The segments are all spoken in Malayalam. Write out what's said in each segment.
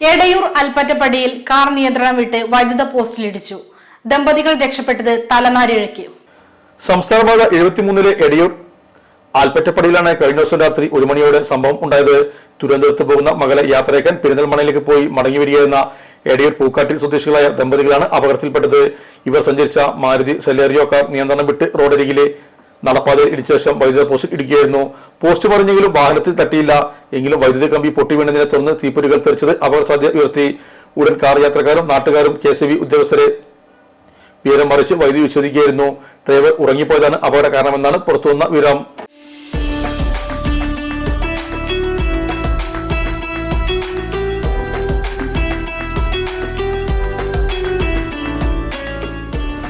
എടയൂർ അൽപ്പറ്റപ്പടിയിൽ കാർ നിയന്ത്രണം വിട്ട് വൈദ്യുത പോസ്റ്റിലിടിച്ചു ദമ്പതികൾ രക്ഷപ്പെട്ടത് തലനാരിഴയ്ക്ക്. സംസ്ഥാനപാത എഴുപത്തിമൂന്നിലെ എടയൂർ ആൽപ്പറ്റപ്പടിയിലാണ് കഴിഞ്ഞ ദിവസം രാത്രി ഒരു മണിയോടെ സംഭവം ഉണ്ടായത്. തിരുവനന്തപുരത്ത് പോകുന്ന മകളെ യാത്രയാക്കാൻ പെരിന്തൽമണയിലേക്ക് പോയി മടങ്ങി വരികയെന്ന എടയൂർ പൂക്കാട്ടിൽ സ്വദേശികളായ ദമ്പതികളാണ് അപകടത്തിൽപ്പെട്ടത്. ഇവർ സഞ്ചരിച്ച മാരുതി സെലേറിയോ കാർ നിയന്ത്രണം വിട്ട് റോഡരികിലെ നടപ്പാതയിൽ ഇടിച്ച ശേഷം വൈദ്യുത പോസ്റ്റ് ഇടിക്കുകയായിരുന്നു പോസ്റ്റ് പറഞ്ഞെങ്കിലും വാഹനത്തിൽ തട്ടിയില്ല. എങ്കിലും വൈദ്യുത കമ്പി പൊട്ടി വീണതിനെ തുടർന്ന് തീപ്പൊരികൾ തെറിച്ചത് അപകട സാധ്യത ഉയർത്തി. ഉടൻ കാർ യാത്രക്കാരും നാട്ടുകാരും കെ ഉദ്യോഗസ്ഥരെ വിവരം മറിച്ച് വൈദ്യുതി വിച്ഛേദിക്കുകയായിരുന്നു ഡ്രൈവർ ഉറങ്ങിപ്പോയതാണ് അപകട കാരണമെന്നാണ് പുറത്തുവന്ന വിവരം.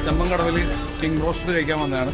ചെമ്മങ്കടവിൽ കിങ് റോസ്റ്റ് കഴിക്കാൻ വന്നതാണ്.